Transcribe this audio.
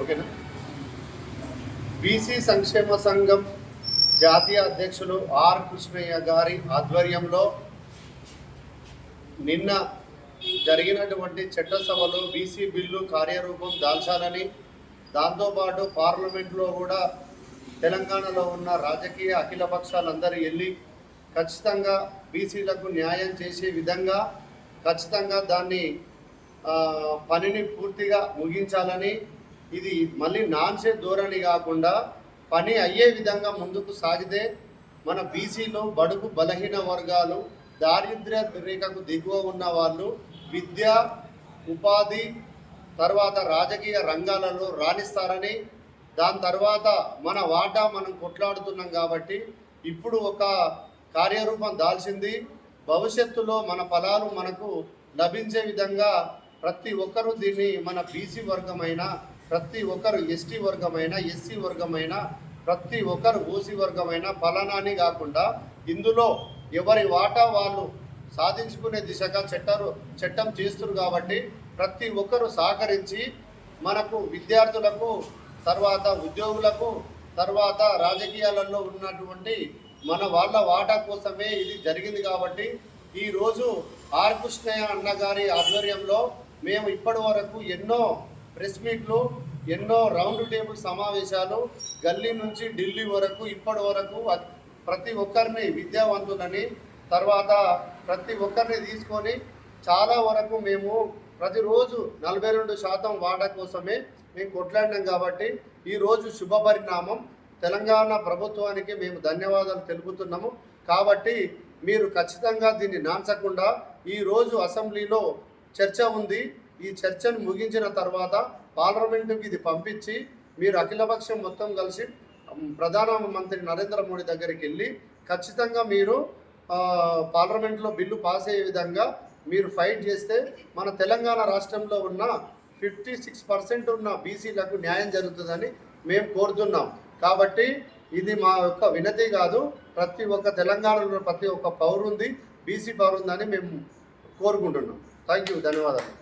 ఓకేనా? బీసీ సంక్షేమ సంఘం జాతీయ అధ్యక్షులు ఆర్ కృష్ణయ్య గారి ఆధ్వర్యంలో నిన్న జరిగినటువంటి చట్టసభలో బీసీ బిల్లు కార్యరూపం దాల్చాలని దాంతోపాటు పార్లమెంట్లో కూడా తెలంగాణలో ఉన్న రాజకీయ అఖిల పక్షాలందరూ వెళ్ళి ఖచ్చితంగా బీసీలకు న్యాయం చేసే విధంగా ఖచ్చితంగా దాన్ని పనిని పూర్తిగా ముగించాలని ఇది మళ్ళీ నాన్సే ధోరణి కాకుండా పని అయ్యే విధంగా ముందుకు సాగితే మన బీసీలో బడుగు బలహీన వర్గాలు దారిద్ర్య రేఖకు దిగువ ఉన్న వాళ్ళు విద్య ఉపాధి తర్వాత రాజకీయ రంగాలలో రాణిస్తారని దాని తర్వాత మన వాటా మనం కొట్లాడుతున్నాం కాబట్టి ఇప్పుడు ఒక కార్యరూపం దాల్చింది. భవిష్యత్తులో మన ఫలాలు మనకు లభించే విధంగా ప్రతి ఒక్కరూ దీన్ని మన బీసీ వర్గమైన ప్రతి ఒక్కరు ఎస్టీ వర్గమైన ఎస్సీ వర్గమైన ప్రతి ఒక్కరు ఓసీ వర్గమైన ఫలానాని కాకుండా ఇందులో ఎవరి వాటా వాళ్ళు సాధించుకునే దిశగా చట్టారు చట్టం చేస్తున్నారు కాబట్టి ప్రతి ఒక్కరు సహకరించి మనకు విద్యార్థులకు తర్వాత ఉద్యోగులకు తర్వాత రాజకీయాలలో ఉన్నటువంటి మన వాళ్ళ వాటా కోసమే ఇది జరిగింది కాబట్టి ఈరోజు ఆర్ కృష్ణయ్య అన్న గారి ఆధ్వర్యంలో మేము ఇప్పటి వరకు ఎన్నో ప్రెస్ మీట్లు ఎన్నో రౌండ్ టేబుల్ సమావేశాలు గల్లీ నుంచి ఢిల్లీ వరకు ఇప్పటి వరకు ప్రతి ఒక్కరిని విద్యావంతులని తర్వాత ప్రతి ఒక్కరిని తీసుకొని చాలా వరకు మేము ప్రతిరోజు నలభై రెండు శాతం వాటా కోసమే మేము కొట్లాడినాం కాబట్టి ఈరోజు శుభ పరిణామం. తెలంగాణ ప్రభుత్వానికి మేము ధన్యవాదాలు తెలుపుతున్నాము. కాబట్టి మీరు ఖచ్చితంగా దీన్ని నాంచకుండా ఈరోజు అసెంబ్లీలో చర్చ ఉంది. ఈ చర్చను ముగించిన తర్వాత పార్లమెంటుకి ఇది పంపించి మీరు అఖిలపక్షం మొత్తం కలిసి ప్రధానమంత్రి నరేంద్ర మోడీ దగ్గరికి వెళ్ళి ఖచ్చితంగా మీరు పార్లమెంట్లో బిల్లు పాస్ అయ్యే విధంగా మీరు ఫైట్ చేస్తే మన తెలంగాణ రాష్ట్రంలో ఉన్న ఫిఫ్టీ సిక్స్ పర్సెంట్ ఉన్న బీసీలకు న్యాయం జరుగుతుందని మేము కోరుతున్నాం. కాబట్టి ఇది మా యొక్క వినతి కాదు. ప్రతి ఒక్క తెలంగాణలో ప్రతి ఒక్క పౌరుంది బీసీ పౌరుందని మేము కోరుకుంటున్నాం. థ్యాంక్ యూ ధన్యవాదాలు.